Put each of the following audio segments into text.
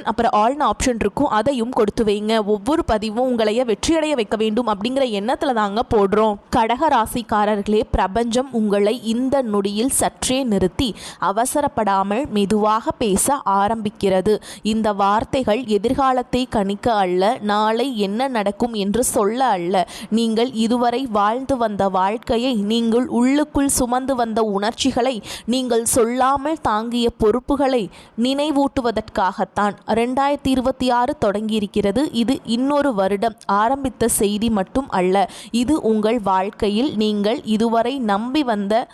அப்புறம் ஆல்னு ஆப்ஷன் இருக்கும். அதையும் கொடுத்து வைங்க. ஒவ்வொரு பதிவும் உங்களைய வெற்றியடைய வைக்க வேண்டும் அப்படிங்கிற எண்ணத்தில் தாங்க போடுறோம். கடக ராசிக்காரர்களே பிரபஞ்சம் உங்களை இந்த நொடியில் சற்றே நிறுத்தி அவசரப்படாமல் மெதுவாக பேச ஆரம்பிக்கிறது. இந்த வார்த்தைகள் எதிர்காலத்தை கணிக்க அல்ல நாளை என்ன நடக்கும் என்று சொல்ல அல்ல. நீங்கள் இதுவரை வாழ்ந்து வந்த வாழ்க்கையை நீங்கள் உள்ளுக்குள் சுமந்து வந்த உணர்ச்சிகளை நீங்கள் சொல்லாமல் தாங்கிய பொறுப்புகளை நினைவூட்டுவதற்காகத்தான். ரெண்டாயிரத்தி இருபத்தி ஆறு தொடங்கியிருக்கிறது. இது இன்னொரு வருடம். ஆரம்பித்த செய்தி மட்டும் அல்ல. இது உங்கள் வாழ்க்கையில் நீங்கள் இதுவரை நம்பி வந்த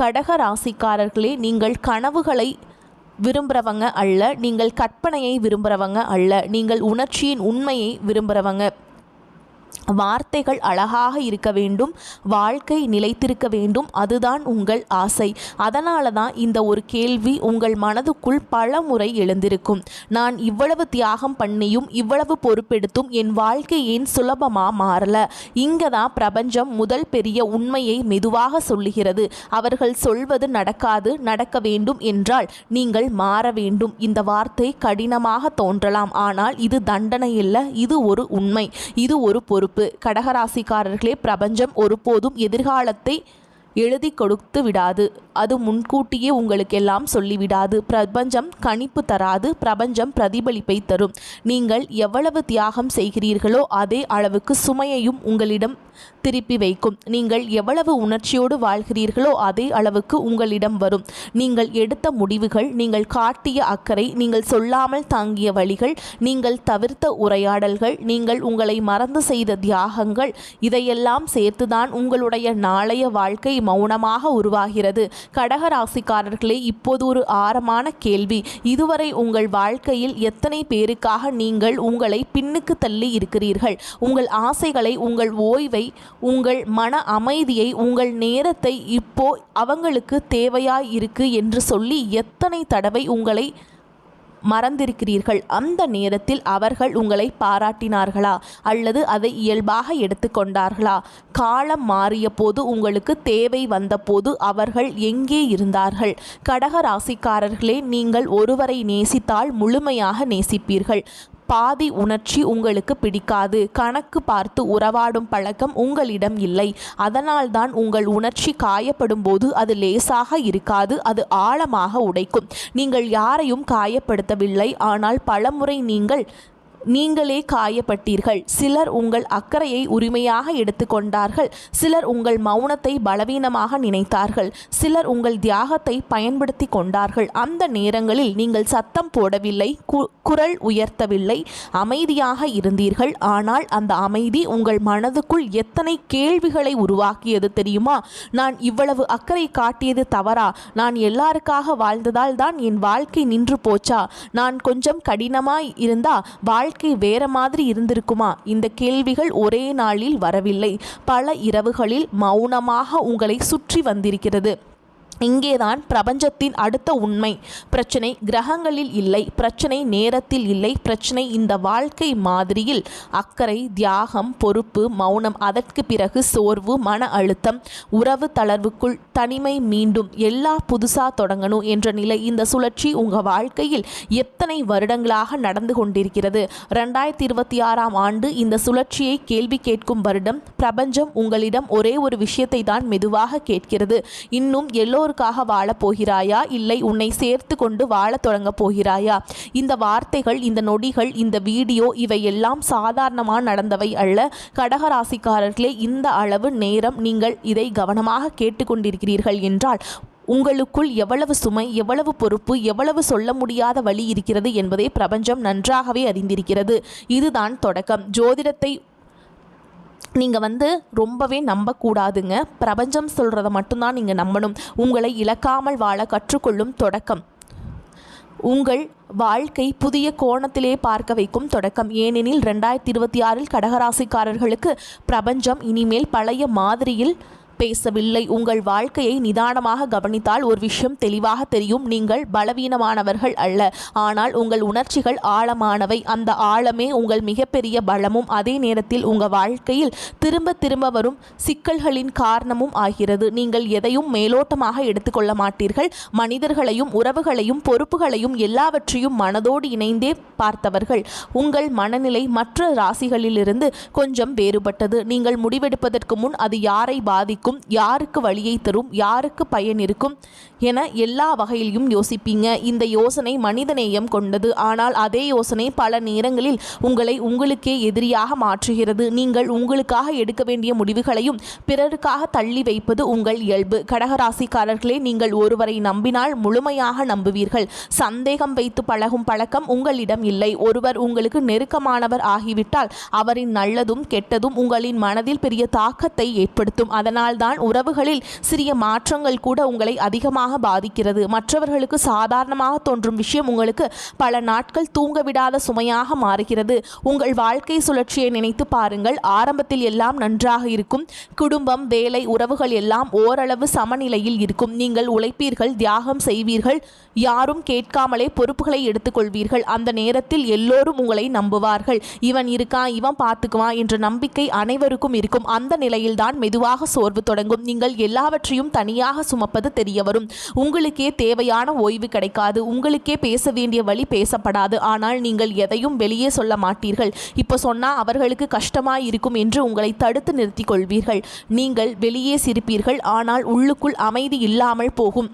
கடக ராசிக்காரர்களே நீங்கள் கனவுகளை விரும்புகிறவங்க அல்ல. நீங்கள் கற்பனையை விரும்புகிறவங்க அல்ல. நீங்கள் உணர்ச்சியின் உண்மையை விரும்புகிறவங்க வார்த்தைகள் அழகாக இருக்க வேண்டும் வாழ்க்கை நிலைத்திருக்க வேண்டும். அதுதான் உங்கள் ஆசை. அதனால தான் இந்த ஒரு கேள்வி உங்கள் மனதுக்குள் பல முறை எழுந்திருக்கும். நான் இவ்வளவு தியாகம் பண்ணியும் இவ்வளவு பொறுப்பெடுத்தும் என் வாழ்க்கை ஏன் சுலபமாக மாறல? இங்கே தான் பிரபஞ்சம் முதல் பெரிய உண்மையை மெதுவாக சொல்லுகிறது. அவர்கள் சொல்வது நடக்காது நடக்க வேண்டும் என்றால் நீங்கள் மாற வேண்டும். இந்த வார்த்தை கடினமாக தோன்றலாம். ஆனால் இது தண்டனை இல்லை இது ஒரு உண்மை. இது ஒரு பொறுப்பு. கடகராசிக்காரர்களே பிரபஞ்சம் ஒருபோதும் எதிர்காலத்தை எழுதி கொடுத்து விடாது. அது முன்கூட்டியே உங்களுக்கெல்லாம் சொல்லிவிடாது. பிரபஞ்சம் கணிப்பு தராது. பிரபஞ்சம் பிரதிபலிப்பை தரும். நீங்கள் எவ்வளவு தியாகம் செய்கிறீர்களோ அதே அளவுக்கு சுமையையும் உங்களிடம் திருப்பி வைக்கும். நீங்கள் எவ்வளவு உணர்ச்சியோடு வாழ்கிறீர்களோ அதே அளவுக்கு உங்களிடம் வரும். நீங்கள் எடுத்த முடிவுகள் நீங்கள் காட்டிய அக்கறை நீங்கள் சொல்லாமல் தாங்கிய வழிகள் நீங்கள் தவிர்த்த உரையாடல்கள் நீங்கள் உங்களை மறந்து செய்த தியாகங்கள் இதையெல்லாம் சேர்த்துதான் உங்களுடைய நாளைய வாழ்க்கை மௌனமாக உருவாகிறது. கடக ராசிக்காரர்களே இப்போது ஒரு ஆரமான கேள்வி. இதுவரை உங்கள் வாழ்க்கையில் எத்தனை பேருக்காக நீங்கள் உங்களை பின்னுக்கு தள்ளி இருக்கிறீர்கள்? உங்கள் ஆசைகளை உங்கள் ஓய்வை உங்கள் மன அமைதியை உங்கள் நேரத்தை இப்போ அவங்களுக்கு தேவையாய் இருக்கு என்று சொல்லி எத்தனை தடவை உங்களை மறந்திருக்கிறீர்கள். அந்த நேரத்தில் அவர்கள் உங்களை பாராட்டினார்களா? அல்லது அதை இயல்பாக எடுத்துக்கொண்டார்களா? காலம் மாறிய போது உங்களுக்கு தேவை வந்தபோது அவர்கள் எங்கே இருந்தார்கள்? கடக ராசிக்காரர்களே நீங்கள் ஒருவரை நேசித்தால் முழுமையாக நேசிப்பீர்கள். பாதி உணர்ச்சி உங்களுக்கு பிடிக்காது. கணக்கு பார்த்து உறவாடும் பழக்கம் உங்களிடம் இல்லை. அதனால்தான் உங்கள் உணர்ச்சி காயப்படும் போது அது லேசாக இருக்காது அது ஆழமாக உடைக்கும். நீங்கள் யாரையும் காயப்படுத்தவில்லை. ஆனால் பலமுறை நீங்கள் நீங்களே காயப்பட்டீர்கள். சிலர் உங்கள் அக்கறையை உரிமையாக எடுத்துக்கொண்டார்கள். சிலர் உங்கள் மௌனத்தை பலவீனமாக நினைத்தார்கள். சிலர் உங்கள் தியாகத்தை பயன்படுத்தி கொண்டார்கள். அந்த நேரங்களில் நீங்கள் சத்தம் போடவில்லை கு குரல் உயர்த்தவில்லை அமைதியாக இருந்தீர்கள். ஆனால் அந்த அமைதி உங்கள் மனதுக்குள் எத்தனை கேள்விகளை உருவாக்கியது தெரியுமா? நான் இவ்வளவு அக்கறை காட்டியது தவறா? நான் எல்லாருக்காக வாழ்ந்ததால் தான் என் வாழ்க்கை நின்று போச்சா? நான் கொஞ்சம் கடினமாய் இருந்தா வாழ் வாழ்க்கை வேற மாதிரி இருந்திருக்குமா? இந்த கேள்விகள் ஒரே நாளில் வரவில்லை. பல இரவுகளில் மௌனமாக உங்களை சுற்றி வந்திருக்கிறது. இங்கேதான் பிரபஞ்சத்தின் அடுத்த உண்மை. பிரச்சனை கிரகங்களில் இல்லை பிரச்சனை நேரத்தில் இல்லை பிரச்சனை இந்த வாழ்க்கை மாதிரியில். அக்கறை தியாகம் பொறுப்பு மௌனம் அதற்கு பிறகு சோர்வு மன அழுத்தம் உறவு தளர்வுக்குள் தனிமை மீண்டும் எல்லா புதுசா தொடங்கணும் என்ற நிலை இந்த சுழற்சி உங்கள் வாழ்க்கையில் எத்தனை வருடங்களாக நடந்து கொண்டிருக்கிறது. ரெண்டாயிரத்தி இருபத்தி ஆறாம் ஆண்டு இந்த சுழற்சியை கேள்வி கேட்கும் வருடம் பிரபஞ்சம் உங்களிடம் ஒரே ஒரு விஷயத்தை தான் மெதுவாக கேட்கிறது. இன்னும் எல்லோரும் எல்லோருக்காக வாழப் போகிறாயா? இல்லை உன்னை சேர்த்து கொண்டு வாழத் தொடங்கப் போகிறாயா? இந்த வார்த்தைகள் இந்த நொடிகள் இந்த வீடியோ இவையெல்லாம் சாதாரணமாக நடந்தவை அல்ல. கடகராசிக்காரர்களே இந்த அளவு நேரம் நீங்கள் இதை கவனமாக கேட்டுக்கொண்டிருக்கிறீர்கள் என்றால் உங்களுக்குள் எவ்வளவு சுமை எவ்வளவு பொறுப்பு எவ்வளவு சொல்ல முடியாத வழி இருக்கிறது என்பதை பிரபஞ்சம் நன்றாகவே அறிந்திருக்கிறது. இதுதான் தொடக்கம். ஜோதிடத்தை நீங்கள் வந்து ரொம்பவே நம்பக்கூடாதுங்க. பிரபஞ்சம் சொல்கிறத மட்டும்தான் நீங்கள் நம்பணும். உங்களை இழக்காமல் வாழ கற்றுக்கொள்ளும் தொடக்கம். உங்கள் வாழ்க்கை புதிய கோணத்திலே பார்க்க வைக்கும் தொடக்கம். ஏனெனில் ரெண்டாயிரத்தி இருபத்தி ஆறில் கடகராசிக்காரர்களுக்கு பிரபஞ்சம் இனிமேல் பழைய மாதிரியில் பேசவில்லை. உங்கள் வாழ்க்கையை நிதானமாக கவனித்தால் ஒரு விஷயம் தெளிவாக தெரியும். நீங்கள் பலவீனமானவர்கள் அல்ல. ஆனால் உங்கள் உணர்ச்சிகள் ஆழமானவை. அந்த ஆழமே உங்கள் மிகப்பெரிய பலமும். அதே நேரத்தில் உங்கள் வாழ்க்கையில் திரும்ப திரும்ப வரும் சிக்கல்களின் காரணமும் ஆகிறது. நீங்கள் எதையும் மேலோட்டமாக எடுத்துக்கொள்ள மாட்டீர்கள். மனிதர்களையும் உறவுகளையும் பொறுப்புகளையும் எல்லாவற்றையும் மனதோடு இணைந்தே பார்த்தவர்கள். உங்கள் மனநிலை மற்ற ராசிகளிலிருந்து கொஞ்சம் வேறுபட்டது. நீங்கள் முடிவெடுப்பதற்கு முன் அது யாரை பாதிக்கும்? இருக்கும். யாருக்கு வழியை தரும் யாருக்கு பயன் இருக்கும் என எல்லா வகையிலும் யோசிப்பீங்க. இந்த யோசனை மனிதநேயம் கொண்டது. ஆனால் அதே யோசனை பல நேரங்களில் உங்களை உங்களுக்கே எதிரியாக மாற்றுகிறது. நீங்கள் உங்களுக்காக எடுக்க வேண்டிய முடிவுகளையும் பிறருக்காக தள்ளி வைப்பது உங்கள் இயல்பு. கடகராசிக்காரர்களே நீங்கள் ஒருவரை நம்பினால் முழுமையாக நம்புவீர்கள். சந்தேகம் வைத்து பழகும் பழக்கம் உங்களிடம் இல்லை. ஒருவர் உங்களுக்கு நெருக்கமானவர் ஆகிவிட்டால் அவரின் நல்லதும் கெட்டதும் உங்களின் மனதில் பெரிய தாக்கத்தை ஏற்படுத்தும். அதனால் தான் உறவுகளில் சிறிய மாற்றங்கள் கூட உங்களை அதிகமாக பாதிக்கிறது. மற்றவர்களுக்கு சாதாரணமாக தோன்றும் விஷயம் உங்களுக்கு பல நாட்கள் தூங்க விடாத சுமையாக மாறுகிறது. உங்கள் வாழ்க்கை சுழற்சியை நினைத்து பாருங்கள். ஆரம்பத்தில் எல்லாம் நன்றாக இருக்கும். குடும்பம் வேலை உறவுகள் எல்லாம் ஓரளவு சமநிலையில் இருக்கும். நீங்கள் உழைப்பீர்கள் தியாகம் செய்வீர்கள். யாரும் கேட்காமலே பொறுப்புகளை எடுத்துக்கொள்வீர்கள். அந்த நேரத்தில் எல்லோரும் உங்களை நம்புவார்கள். இவன் இருக்கான் இவன் பார்த்துக்குவான் என்ற நம்பிக்கை அனைவருக்கும் இருக்கும். அந்த நிலையில்தான் மெதுவாக சோர்வு தொடங்கும். நீங்கள் எல்லாவற்றையும் தனியாக சுமப்பது தெரிய வரும் உங்களுக்கே தேவையான ஓய்வு கிடைக்காது. உங்களுக்கே பேச வேண்டிய வழி பேசப்படாது. ஆனால் நீங்கள் எதையும் வெளியே சொல்ல மாட்டீர்கள். இப்போ சொன்னால் அவர்களுக்கு கஷ்டமாய் இருக்கும் என்று உங்களை தடுத்து நிறுத்திக் கொள்வீர்கள். நீங்கள் வெளியே சிரிப்பீர்கள். ஆனால் உள்ளுக்குள் அமைதி இல்லாமல் போகும்.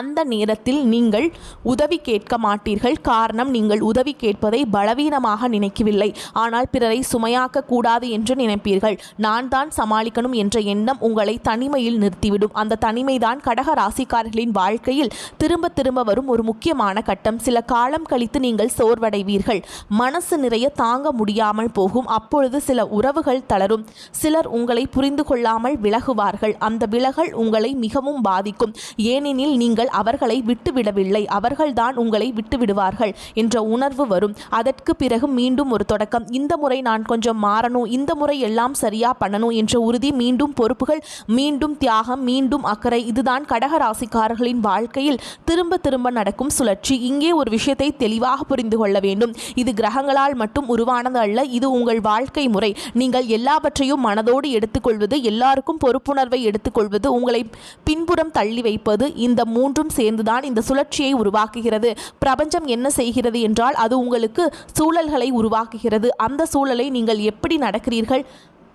அந்த நேரத்தில் நீங்கள் உதவி கேட்க மாட்டீர்கள். காரணம் நீங்கள் உதவி கேட்பதை பலவீனமாக நினைக்கவில்லை. ஆனால் பிறரை சுமையாக்க கூடாது என்று நினைப்பீர்கள். நான் தான் சமாளிக்கணும் என்ற எண்ணம் உங்களை தனிமையில் நிறுத்திவிடும். அந்த தனிமைதான் கடக ராசிக்காரர்களின் வாழ்க்கையில் திரும்ப திரும்ப வரும் ஒரு முக்கியமான கட்டம். சில காலம் கழித்து நீங்கள் சோர்வடைவீர்கள். மனசு நிறைய தாங்க முடியாமல் போகும். அப்பொழுது சில உறவுகள் தளரும். சிலர் உங்களை புரிந்து கொள்ளாமல் விலகுவார்கள். அந்த விலகல் உங்களை மிகவும் பாதிக்கும். ஏனெனில் நீங்கள் நீங்கள் அவர்களை விட்டுவிடவில்லை. அவர்கள்தான் உங்களை விட்டுவிடுவார்கள் என்ற உணர்வு வரும். அதற்கு பிறகு மீண்டும் ஒரு தொடக்கம். இந்த முறை நான் கொஞ்சம் மாறணும். இந்த முறை எல்லாம் சரியா பண்ணணும் என்ற உறுதி மீண்டும் பொறுப்புகள் மீண்டும் தியாகம் மீண்டும் அக்கறை இதுதான் கடக ராசிக்காரர்களின் வாழ்க்கையில் திரும்ப திரும்ப நடக்கும் சுழற்சி. இங்கே ஒரு விஷயத்தை தெளிவாக புரிந்து கொள்ள வேண்டும். இது கிரகங்களால் மட்டும் உருவானது அல்ல இது உங்கள் வாழ்க்கை முறை. நீங்கள் எல்லாவற்றையும் மனதோடு எடுத்துக்கொள்வது எல்லாருக்கும் பொறுப்புணர்வை எடுத்துக்கொள்வது உங்களை பின்புறம் தள்ளி வைப்பது இந்த மூன்று மூன்றும் சேர்ந்துதான் இந்த சுழற்சியை உருவாக்குகிறது. பிரபஞ்சம் என்ன செய்கிறது என்றால் அது உங்களுக்கு சூழல்களை உருவாக்குகிறது. அந்த சூழலை நீங்கள் எப்படி நடக்கிறீர்கள்?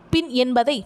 பின் என்பதை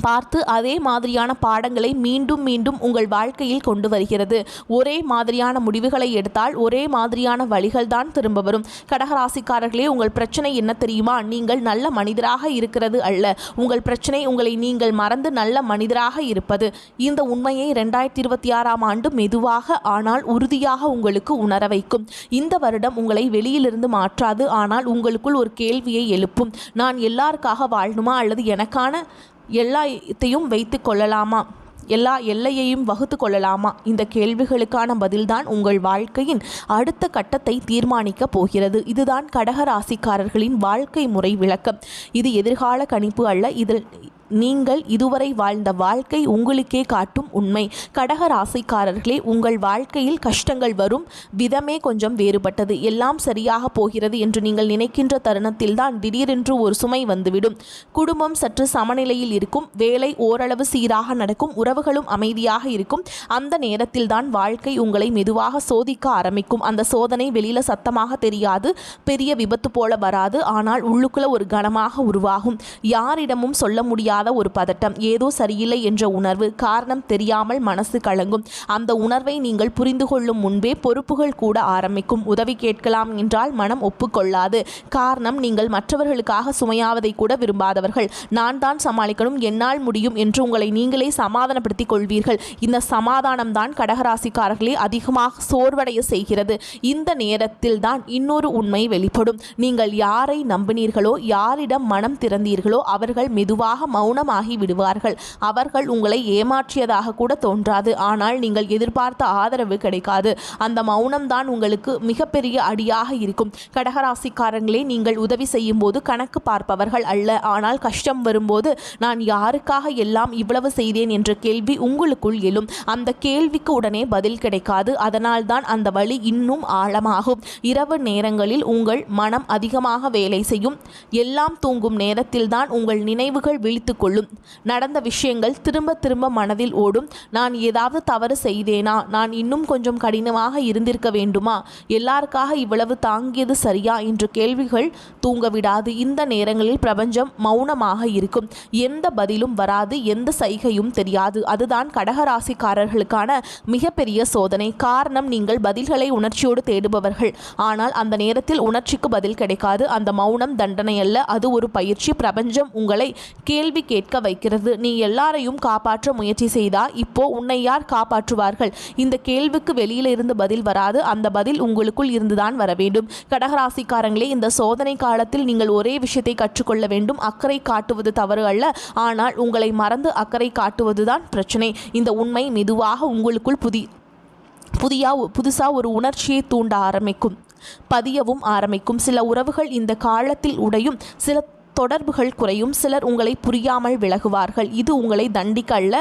பார்த்து அதே மாதிரியான பாடங்களை மீண்டும் மீண்டும் உங்கள் வாழ்க்கையில் கொண்டு வருகிறது. ஒரே மாதிரியான முடிவுகளை எடுத்தால் ஒரே மாதிரியான வழிகள் தான் திரும்ப வரும். கடகராசிக்காரர்களே உங்கள் பிரச்சனை என்ன தெரியுமா? நீங்கள் நல்ல மனிதராக இருக்கிறது அல்ல. உங்கள் பிரச்சனை உங்களை நீங்கள் மறந்து நல்ல மனிதராக இருப்பது. இந்த உண்மையை ரெண்டாயிரத்தி இருபத்தி ஆறாம் ஆண்டு மெதுவாக ஆனால் உறுதியாக உங்களுக்கு உணர வைக்கும். இந்த வருடம் உங்களை வெளியிலிருந்து மாற்றாது. ஆனால் உங்களுக்குள் ஒரு கேள்வியை எழுப்பும். நான் எல்லாருக்காக வாழணுமா? அல்லது எனக்கான எல்லாத்தையும் வைத்து கொள்ளலாமா? எல்லா எல்லையையும் வகுத்து கொள்ளலாமா? இந்த கேள்விகளுக்கான பதில்தான் உங்கள் வாழ்க்கையின் அடுத்த கட்டத்தை தீர்மானிக்கப் போகிறது. இதுதான் கடகராசிக்காரர்களின் வாழ்க்கை முறை விளக்கம். இது எதிர்கால கணிப்பு அல்ல. இதில் நீங்கள் இதுவரை வாழ்ந்த வாழ்க்கை உங்களுக்கே காட்டும் உண்மை. கடக ராசிக்காரர்களே உங்கள் வாழ்க்கையில் கஷ்டங்கள் வரும். விதமே கொஞ்சம் வேறுபட்டது. எல்லாம் சரியாக போகிறது என்று நீங்கள் நினைக்கின்ற தருணத்தில் தான் திடீரென்று ஒரு சுமை வந்துவிடும். குடும்பம் சற்று சமநிலையில் இருக்கும். வேலை ஓரளவு சீராக நடக்கும். உறவுகளும் அமைதியாக இருக்கும். அந்த நேரத்தில் தான் வாழ்க்கை உங்களை மெதுவாக சோதிக்க ஆரம்பிக்கும். அந்த சோதனை வெளியில சத்தமாக தெரியாது. பெரிய விபத்து போல வராது. ஆனால் உள்ளுக்குள்ள ஒரு கனமாக உருவாகும். யாரிடமும் சொல்ல முடியாது முடியாத ஒரு பதட்டம். ஏதோ சரியில்லை என்ற உணர்வு காரணம் தெரியாமல் மனசு கலங்கும். அந்த உணர்வை நீங்கள் புரிந்து கொள்ளும் முன்பே பொறுப்புகள் கூட ஆரம்பிக்கும். உதவி கேட்கலாம் என்றால் மனம் ஒப்புக்கொள்ளாது. காரணம் நீங்கள் மற்றவர்களுக்காக சுமையாவதை கூட விரும்பாதவர்கள். நான் தான் சமாளிக்கணும் என்னால் முடியும் என்று உங்களை நீங்களே சமாதானப்படுத்திக் கொள்வீர்கள். இந்த சமாதானம் தான் கடகராசிக்காரர்களே அதிகமாக சோர்வடைய செய்கிறது. இந்த நேரத்தில் தான் இன்னொரு உண்மை வெளிப்படும். நீங்கள் யாரை நம்பினீர்களோ யாரிடம் மனம் திறந்தீர்களோ அவர்கள் மெதுவாக மௌனமாகி விடுவார்கள் அவர்கள் உங்களை ஏமாற்றியதாக கூட தோன்றாது. ஆனால் நீங்கள் எதிர்பார்த்த ஆதரவு கிடைக்காது. அந்த மௌனம் தான் உங்களுக்கு மிகப்பெரிய அடியாக இருக்கும். கடகராசிக்காரங்களே நீங்கள் உதவி செய்யும் போது கணக்கு பார்ப்பவர்கள் அல்ல. ஆனால் கஷ்டம் வரும்போது நான் யாருக்காக எல்லாம் இவ்வளவு செய்தேன்? என்ற கேள்வி உங்களுக்குள் எழும். அந்த கேள்விக்கு உடனே பதில் கிடைக்காது. அதனால்தான் அந்த வழி இன்னும் ஆழமாகும். இரவு நேரங்களில் உங்கள் மனம் அதிகமாக வேலை செய்யும். எல்லாம் தூங்கும் நேரத்தில்தான் உங்கள் நினைவுகள் விழித்து கொள்ளும் நடந்த விஷயங்கள் திரும்ப திரும்ப மனதில் ஓடும். நான் ஏதாவது தவறு செய்தேனா? நான் இன்னும் கொஞ்சம் கடினமாக இருந்திருக்க வேண்டுமா? எல்லாருக்காக இவ்வளவு தாங்கியது சரியா? என்று கேள்விகள் தூங்க விடாது இந்த நேரங்களில் பிரபஞ்சம் மௌனமாக இருக்கும். எந்த பதிலும் வராது. எந்த சைகையும் தெரியாது. அதுதான் கடகராசிக்காரர்களுக்கான மிகப்பெரிய சோதனை. காரணம் நீங்கள் பதில்களை உணர்ச்சியோடு தேடுபவர்கள். ஆனால் அந்த நேரத்தில் உணர்ச்சிக்கு பதில் கிடைக்காது. அந்த மௌனம் தண்டனை அல்ல அது ஒரு பயிற்சி. பிரபஞ்சம் உங்களை கேள்வி கேட்க வைக்கிறது. நீ எல்லாரையும் காப்பாற்ற முயற்சி செய்தா இப்போ உன்னை யார் காப்பாற்றுவார்கள்? இந்த கேள்விக்கு வெளியில இருந்து பதில் வராது. அந்த பதில் உங்களுக்குள் இருந்துதான் வர வேண்டும். கடகராசிக்காரங்களே இந்த சோதனை காலத்தில் நீங்கள் ஒரே விஷயத்தை கற்றுக்கொள்ள வேண்டும். அக்கறை காட்டுவது தவறு அல்ல. ஆனால் உங்களை மறந்து அக்கறை காட்டுவதுதான் பிரச்சனை. இந்த உண்மை மெதுவாக உங்களுக்குள் புதி புதியா புதுசாக ஒரு உணர்ச்சியை தூண்ட ஆரம்பிக்கும் பதியவும் ஆரம்பிக்கும். சில உறவுகள் இந்த காலத்தில் உடையும். சில தொடர்புகள் குறையும். சிலர் உங்களை புரியாமல் விலகுவார்கள். இது உங்களை தண்டிக்க அல்ல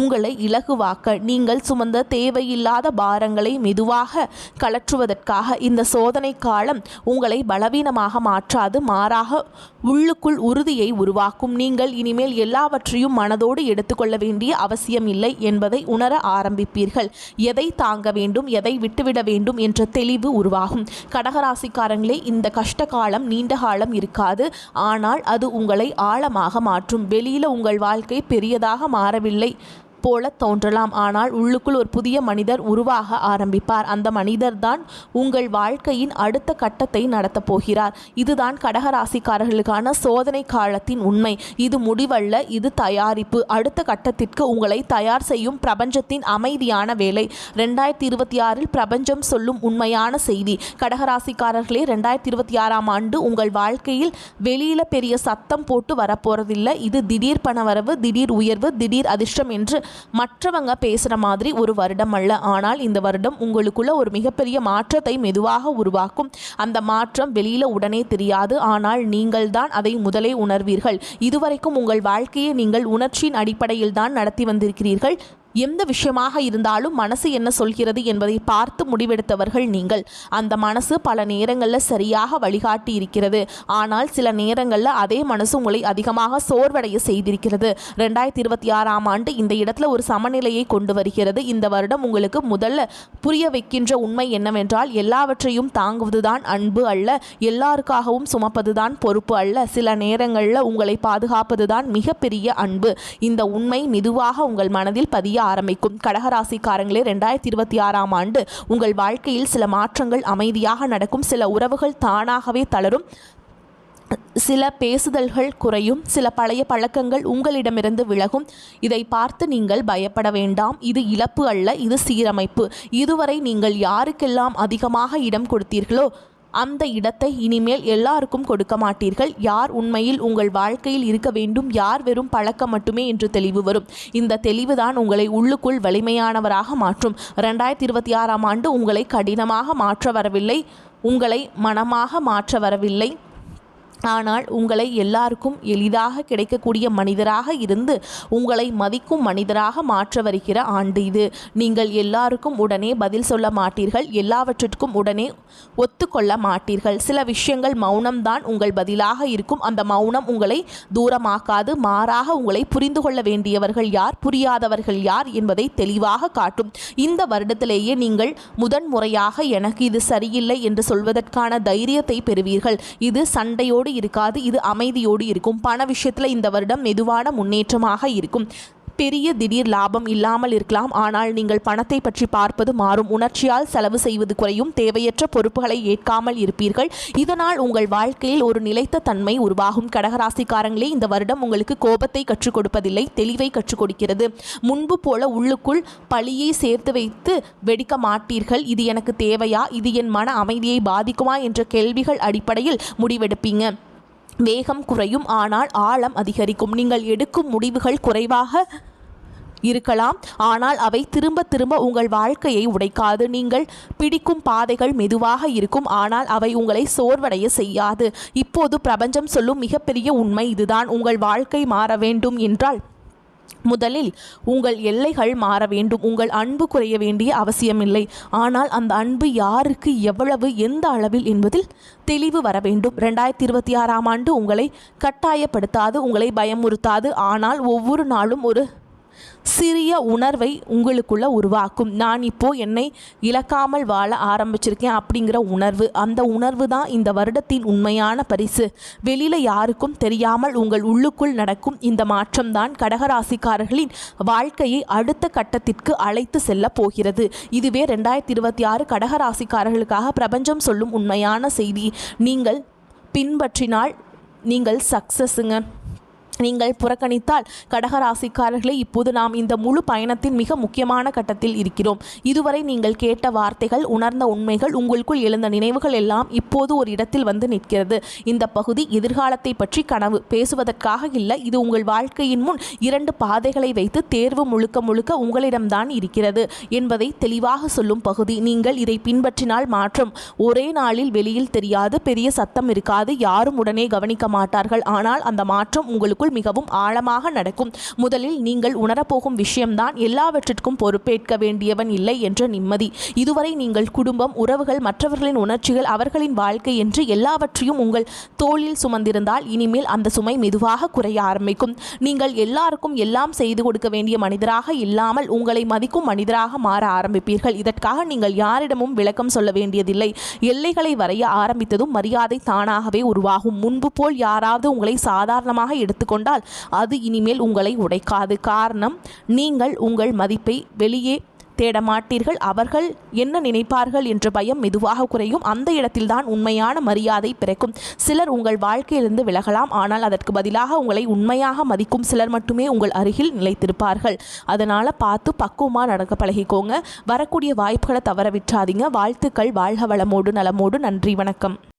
உங்களை இலகுவாக்க. நீங்கள் சுமந்த தேவையில்லாத பாரங்களை மெதுவாக கலற்றுவதற்காக இந்த சோதனை காலம் உங்களை பலவீனமாக மாற்றாது மாறாக உள்ளுக்குள் உறுதியை உருவாக்கும். நீங்கள் இனிமேல் எல்லாவற்றையும் மனதோடு எடுத்துக்கொள்ள வேண்டிய அவசியம் இல்லை என்பதை உணர ஆரம்பிப்பீர்கள். எதை தாங்க வேண்டும் எதை விட்டுவிட வேண்டும் என்ற தெளிவு உருவாகும். கடகராசிக்காரங்களே இந்த கஷ்ட காலம் நீண்ட காலம் இருக்காது. ஆனால் அது உங்களை ஆழமாக மாற்றும். வெளியில உங்கள் வாழ்க்கை பெரியதாக மாறவில்லை. போல தோன்றலாம். ஆனால் உள்ளுக்குள் ஒரு புதிய மனிதர் உருவாக ஆரம்பிப்பார். அந்த மனிதர்தான் உங்கள் வாழ்க்கையின் அடுத்த கட்டத்தை நடத்தப் போகிறார். இதுதான் கடகராசிக்காரர்களுக்கான சோதனை காலத்தின் உண்மை. இது முடிவல்ல இது தயாரிப்பு. அடுத்த கட்டத்திற்கு உங்களை தயார் செய்யும் பிரபஞ்சத்தின் அமைதியான வேலை. ரெண்டாயிரத்தி இருபத்தி ஆறில் பிரபஞ்சம் சொல்லும் உண்மையான செய்தி. கடகராசிக்காரர்களே ரெண்டாயிரத்தி இருபத்தி ஆறாம் ஆண்டு உங்கள் வாழ்க்கையில் வெளியில் பெரிய சத்தம் போட்டு வரப்போறதில்லை. இது திடீர் பணவரவு திடீர் உயர்வு திடீர் அதிர்ஷ்டம் என்று மற்றவங்க பேசுகிற மாதிரி ஒரு வருடம் அல்ல. ஆனால் இந்த வருடம் உங்களுக்குள்ள ஒரு மிகப்பெரிய மாற்றத்தை மெதுவாக உருவாக்கும். அந்த மாற்றம் வெளியில உடனே தெரியாது. ஆனால் நீங்கள் தான் அதை முதலே உணர்வீர்கள். இதுவரைக்கும் உங்கள் வாழ்க்கையை நீங்கள் உணர்ச்சியின் அடிப்படையில் தான் நடத்தி வந்திருக்கிறீர்கள். எந்த விஷயமாக இருந்தாலும் மனசு என்ன சொல்கிறது என்பதை பார்த்து முடிவெடுத்தவர்கள் நீங்கள். அந்த மனசு பல நேரங்களில் சரியாக வழிகாட்டி இருக்கிறது. ஆனால் சில நேரங்களில் அதே மனசு உங்களை அதிகமாக சோர்வடைய செய்திருக்கிறது. ரெண்டாயிரத்தி இருபத்தி ஆறாம் ஆண்டு இந்த இடத்துல ஒரு சமநிலையை கொண்டு வருகிறது. இந்த வருடம் உங்களுக்கு முதல்ல புரிய வைக்கின்ற உண்மை என்னவென்றால் எல்லாவற்றையும் தாங்குவதுதான் அன்பு அல்ல எல்லாருக்காகவும் சுமப்பதுதான் பொறுப்பு அல்ல. சில நேரங்களில் உங்களை பாதுகாப்பதுதான் மிகப்பெரிய அன்பு. இந்த உண்மை மெதுவாக உங்கள் மனதில் பதிய ஆரம்பிக்கும் கடகராசிக்காரங்களே ரெண்டாயிரத்தி இருபத்தி ஆறாம் ஆண்டு உங்கள் வாழ்க்கையில் சில மாற்றங்கள் அமைதியாக நடக்கும். சில உறவுகள் தானாகவே தளரும். சில பேசுதல்கள் குறையும். சில பழைய பழக்கங்கள் உங்களிடமிருந்து விலகும். இதை பார்த்து நீங்கள் பயப்பட வேண்டாம். இது இழப்பு அல்ல இது சீரமைப்பு. இதுவரை நீங்கள் யாருக்கெல்லாம் அதிகமாக இடம் கொடுத்தீர்களோ அந்த இடத்தை இனிமேல் எல்லாருக்கும் கொடுக்க மாட்டீர்கள். யார் உண்மையில் உங்கள் வாழ்க்கையில் இருக்க வேண்டும் யார் வெறும் பழக்கம் மட்டுமே என்று தெளிவு வரும். இந்த தெளிவுதான் உங்களை உள்ளுக்குள் வலிமையானவராக மாற்றும். ரெண்டாயிரத்தி இருபத்தி ஆறாம் ஆண்டு உங்களை கடினமாக மாற்ற வரவில்லை உங்களை மனமாக மாற்ற வரவில்லை. ஆனால் உங்களை எல்லாருக்கும் எளிதாக கிடைக்கக்கூடிய மனிதராக இருந்து உங்களை மதிக்கும் மனிதராக மாற்ற வருகிற ஆண்டு இது. நீங்கள் எல்லாருக்கும் உடனே பதில் சொல்ல மாட்டீர்கள். எல்லாவற்றிற்கும் உடனே ஒத்துக்கொள்ள மாட்டீர்கள். சில விஷயங்கள் மௌனம்தான் உங்கள் பதிலாக இருக்கும். அந்த மௌனம் உங்களை தூரமாக்காது. மாறாக உங்களை புரிந்து கொள்ள வேண்டியவர்கள் யார்? புரியாதவர்கள் யார்? என்பதை தெளிவாக காட்டும். இந்த வருடத்திலேயே நீங்கள் முதன்முறையாக எனக்கு இது சரியில்லை என்று சொல்வதற்கான தைரியத்தை பெறுவீர்கள். இது சண்டையோடு இருக்காது. இது அமைதியோடு இருக்கும். பண விஷயத்தில் இந்த வருடம் மெதுவான முன்னேற்றமாக இருக்கும். பெரிய திடீர் லாபம் இல்லாமல் இருக்கலாம். ஆனால் நீங்கள் பணத்தை பற்றி பார்ப்பது மாறும். உணர்ச்சியால் செலவு செய்வது குறையும். தேவையற்ற பொறுப்புகளை ஏற்காமல் இருப்பீர்கள். இதனால் உங்கள் வாழ்க்கையில் ஒரு நிலைத்த தன்மை உருவாகும். கடகராசிக்காரங்களே இந்த வருடம் உங்களுக்கு கோபத்தை கற்றுக் கொடுப்பதில்லை. தெளிவை கற்றுக் கொடுக்கிறது. முன்பு போல உள்ளுக்குள் பழியை சேர்த்து வைத்து வெடிக்க மாட்டீர்கள். இது எனக்கு தேவையா? இது என் மன அமைதியை பாதிக்குமா? என்ற கேள்விகள் அடிப்படையில் முடிவெடுப்பீங்க. வேகம் குறையும். ஆனால் ஆழம் அதிகரிக்கும். நீங்கள் எடுக்கும் முடிவுகள் குறைவாக இருக்கலாம். ஆனால் அவை திரும்ப திரும்ப உங்கள் வாழ்க்கையை உடைக்காது. நீங்கள் பிடிக்கும் பாதைகள் மெதுவாக இருக்கும். ஆனால் அவை உங்களை சோர்வடைய செய்யாது. இப்போது பிரபஞ்சம் சொல்லும் மிகப்பெரிய உண்மை இதுதான். உங்கள் வாழ்க்கை மாற வேண்டும் என்றால் முதலில் உங்கள் எல்லைகள் மாற வேண்டும். உங்கள் அன்பு குறைய வேண்டிய அவசியமில்லை. ஆனால் அந்த அன்பு யாருக்கு எவ்வளவு எந்த அளவில் என்பதில் தெளிவு வர வேண்டும். ரெண்டாயிரத்தி இருபத்தி ஆறாம் ஆண்டு உங்களை கட்டாயப்படுத்தாது உங்களை பயமுறுத்தாது. ஆனால் ஒவ்வொரு நாளும் ஒரு சிறிய உணர்வை உங்களுக்குள்ளே உருவாக்கும். நான் இப்போ என்னை இழக்காமல் வாழ ஆரம்பிச்சிருக்கேன் அப்படிங்கிற உணர்வு. அந்த உணர்வு தான் இந்த வருடத்தின் உண்மையான பரிசு. வெளியில் யாருக்கும் தெரியாமல் உங்கள் உள்ளுக்குள் நடக்கும் இந்த மாற்றம்தான் கடகராசிக்காரர்களின் வாழ்க்கையை அடுத்த கட்டத்திற்கு அழைத்து செல்ல போகிறது. இதுவே ரெண்டாயிரத்தி இருபத்தி ஆறு கடகராசிக்காரர்களுக்காக பிரபஞ்சம் சொல்லும் உண்மையான செய்தி. நீங்கள் பின்பற்றினால் நீங்கள் சக்ஸஸுங்க நீங்கள் புறக்கணித்தால் கடகராசிக்காரர்களே இப்போது நாம் இந்த முழு பயணத்தின் மிக முக்கியமான கட்டத்தில் இருக்கிறோம். இதுவரை நீங்கள் கேட்ட வார்த்தைகள் உணர்ந்த உண்மைகள் உங்களுக்குள் எழுந்த நினைவுகள் எல்லாம் இப்போது ஒரு இடத்தில் வந்து நிற்கிறது. இந்த பகுதி எதிர்காலத்தை பற்றி கனவு. பேசுவதற்காக இல்லை இது உங்கள் வாழ்க்கையின் முன் இரண்டு பாதைகளை வைத்து தேர்வு முழுக்க முழுக்க உங்களிடம்தான் இருக்கிறது என்பதை தெளிவாக சொல்லும் பகுதி. நீங்கள் இதை பின்பற்றினால் மாற்றம். ஒரே நாளில் வெளியில் தெரியாது பெரிய சத்தம் இருக்காது யாரும் உடனே கவனிக்க மாட்டார்கள். ஆனால் அந்த மாற்றம் உங்களுக்குள் மிகவும் ஆழமாக நடக்கும். முதலில் நீங்கள் உணரப்போகும் விஷயம்தான் எல்லாவற்றிற்கும் பொறுப்பேற்க வேண்டியவன் இல்லை என்ற நிம்மதி. இதுவரை நீங்கள் குடும்பம் உறவுகள் மற்றவர்களின் உணர்ச்சிகள் அவர்களின் வாழ்க்கை என்று எல்லாவற்றையும் உங்கள் தோளில் சுமந்திருந்தால் இனிமேல் அந்த சுமை மெதுவாக குறைய ஆரம்பிக்கும். நீங்கள் எல்லாருக்கும் எல்லாம் செய்து கொடுக்க வேண்டிய மனிதராக இல்லாமல் உங்களை மதிக்கும் மனிதராக மாற ஆரம்பிப்பீர்கள். இதற்காக நீங்கள் யாரிடமும் விளக்கம் சொல்ல வேண்டியதில்லை. எல்லைகளை வரைய ஆரம்பித்ததும் மரியாதை தானாகவே உருவாகும். முன்பு போல் யாராவது உங்களை சாதாரணமாக கொண்டால் அது இனிமேல் உங்களை உடைக்காது. காரணம் நீங்கள் உங்கள் மதிப்பை வெளியே தேட மாட்டீர்கள் அவர்கள் என்ன நினைப்பார்கள் என்ற பயம் மெதுவாக குறையும். அந்த இடத்தில்தான் உண்மையான மரியாதை பிறக்கும். சிலர் உங்கள் வாழ்க்கையிலிருந்து விலகலாம். ஆனால் அதற்கு பதிலாக உங்களை உண்மையாக மதிக்கும் சிலர் மட்டுமே உங்கள் அருகில் நிலைத்திருப்பார்கள். அதனால் பார்த்து பக்குவமாக நடக்க பழகிக்கோங்க. வரக்கூடிய வாய்ப்புகளை தவற விற்றாதீங்க வாழ்த்துக்கள். வாழ்க வளமோடு நலமோடு. நன்றி. வணக்கம்.